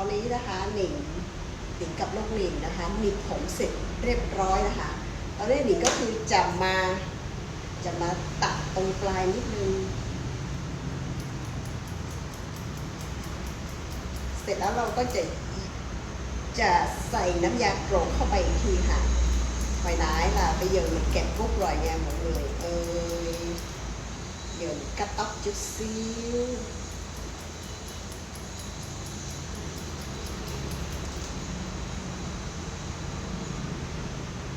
อนนี้นะคะหนิงหนิงกับลูกหนิงนะคะหนิงผมเสร็จเรียบร้อยนะคะตอนนี้หนิงก็คือจะมาจะมาตัดตรงปลายนิดนึง เสร็จแล้วเราก็จะจะใส่น้ำยาโกรกเข้าไปอีกทีค่ะ Hồi nãy là bây giờ mình kẹp cúc rồi nha mọi người ơi Giờ mình cắt tóc chút xíu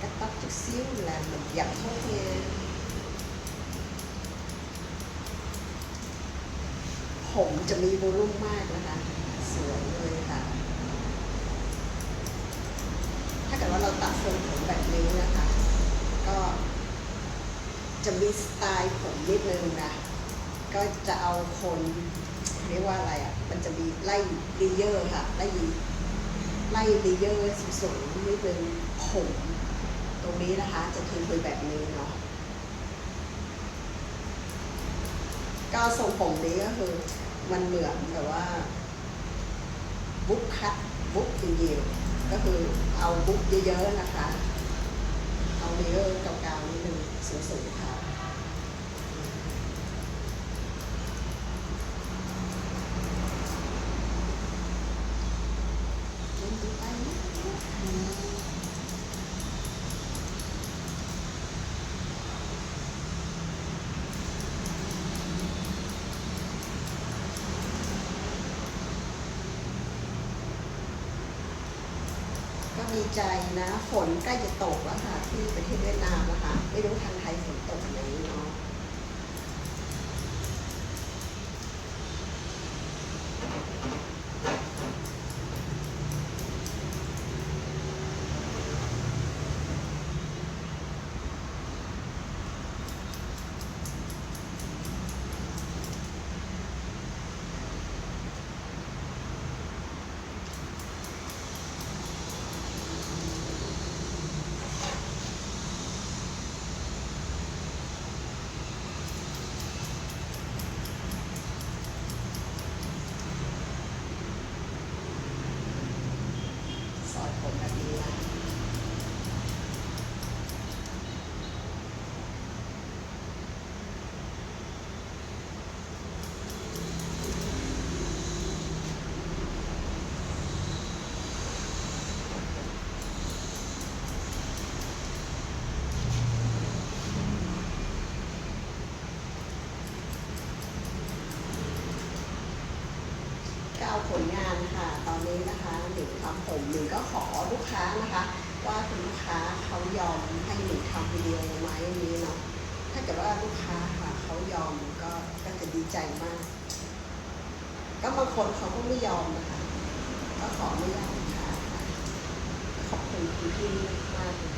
Cắt tóc chút xíu là mình dặm thôi nha ผมจะมีวอลุ่มมากนะคะ สวยเลยค่ะ ถ้าเกิดว่าเราตัดทรงผมแบบนี้นะคะ ก็จะมีสไตล์ผมนิดนึงนะ ก็จะเอาคนเรียกว่าอะไรอะ มันจะมีไล่เลเยอร์ค่ะ ไล่ไล่เลเยอร์สูงๆนิดนึงผม ตรงนี้นะคะ จะทิ้งไปแบบนี้เนาะก็ทรงผมนี้ก็คือมันเหมือนแบบว่าบุ๊กคัตบุ๊กจริงๆก็คือเอาบุ๊กเยอะๆนะคะ เอาเลเยอร์ก่าๆนิดนึงสูงๆค่ะ เล่นดูไปนะ ก็มีใจนะ ฝนใกล้จะตกแล้วค่ะ ที่ประเทศเวียดนามนะคะ ไม่รู้ทางไทยฝนตกไหมเนาะ สอยผมแบบนี้นะ ก็เอา ผลงานค่ะ ตอนนี้นะคะหนิงทำผมหนิงก็ขอลูกค้านะคะ ว่าคุณลูกค้าเขายอมให้หนิงทำวิดีโอไหมนี้เนาะถ้าเกิดว่าลูกค้าค่ะเขายอมก็ก็จะดีใจมาก ก็บางคนเขาก็ไม่ยอมนะคะก็ขอไม่ยอมค่ะขอบคุณคุณพี่มากเลย